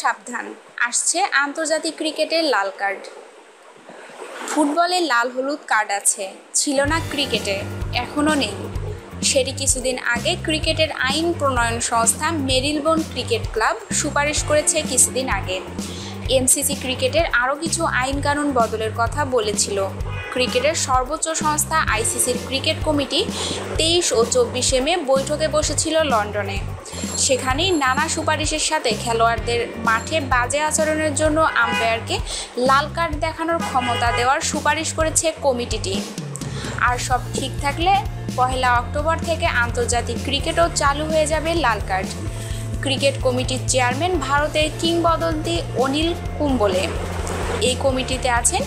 সাবধান। আসছে আন্তর্জাতিক ক্রিকেটের লাল কার্ড। ফুটবলে লাল হলুদ কার্ড আছে। ছিল না ক্রিকেটে এখনও নেই। সেটি কিছুদিন আগে ক্রিকেটের আইন প্রণয়ন সংস্থা মেরিলবোন ক্রিকেট ক্লাব সুপারিশ করেছে কিছুদিন আগে। এমসিসি ক্রিকেটের আরও কিছু আইন কানুন বদলের কথা বলেছিল। ক্রিকেটের সর্বোচ্চ সংস্থা আইসিসির ক্রিকেট কমিটি তেইশ ও চব্বিশে মে বৈঠকে বসেছিল লন্ডনে। সেখানেই নানা সুপারিশের সাথে খেলোয়াড়দের মাঠে বাজে আচরণের জন্য আম্পায়ারকে লাল কার্ড দেখানোর ক্ষমতা দেওয়ার সুপারিশ করেছে কমিটিটি আর সব ঠিক থাকলে পহেলা অক্টোবর থেকে আন্তর্জাতিক ক্রিকেটও চালু হয়ে যাবে লাল কার্ড। ক্রিকেট কমিটির চেয়ারম্যান ভারতের কিংবদন্তি অনিল কুম্বলে। এই কমিটিতে আছেন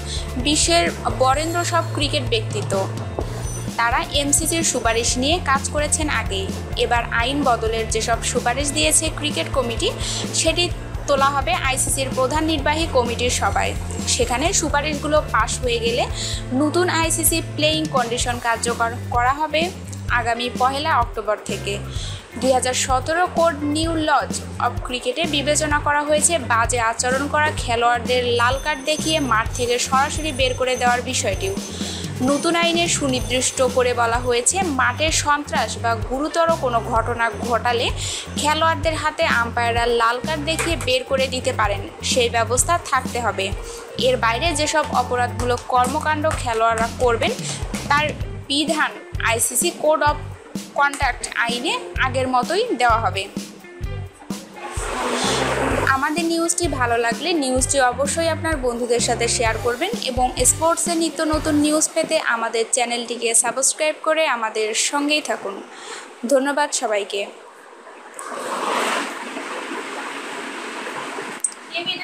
বিশ্বের বরেন্দ্র সব ক্রিকেট ব্যক্তিত্ব। তারা এমসিসির সুপারিশ নিয়ে কাজ করেছেন আগেই। এবার আইন বদলের যেসব সুপারিশ দিয়েছে ক্রিকেট কমিটি, সেটি তোলা হবে আইসিসির প্রধান নির্বাহী কমিটির সভায়। সেখানে সুপারিশগুলো পাশ হয়ে গেলে নতুন আইসিসি প্লেয়িং কন্ডিশন কার্যকর করা হবে আগামী পহেলা অক্টোবর থেকে। দুই হাজার সতেরো কোড নিউ লজ অব ক্রিকেটে বিবেচনা করা হয়েছে বাজে আচরণ করা খেলোয়াড়দের লাল কার্ড দেখিয়ে মাঠ থেকে সরাসরি বের করে দেওয়ার বিষয়টিও। নতুন আইনে সুনির্দিষ্ট করে বলা হয়েছে, মাঠে সন্ত্রাস বা গুরুতর কোনো ঘটনা ঘটালে খেলোয়াড়দের হাতে আম্পায়াররা লাল কার্ড দেখিয়ে বের করে দিতে পারেন। সেই ব্যবস্থা থাকতে হবে। এর বাইরে যেসব অপরাধমূলক কর্মকাণ্ড খেলোয়াড়রা করবেন, তার বিধান আইসিসি কোড অফ কন্ট্যাক্ট আইনে আগের মতোই দেওয়া হবে। আমাদের নিউজটি ভালো লাগলে নিউজটি অবশ্যই আপনার বন্ধুদের সাথে শেয়ার করবেন এবং স্পোর্টসের নিত্য নতুন নিউজ পেতে আমাদের চ্যানেলটিকে সাবস্ক্রাইব করে আমাদের সঙ্গেই থাকুন। ধন্যবাদ সবাইকে।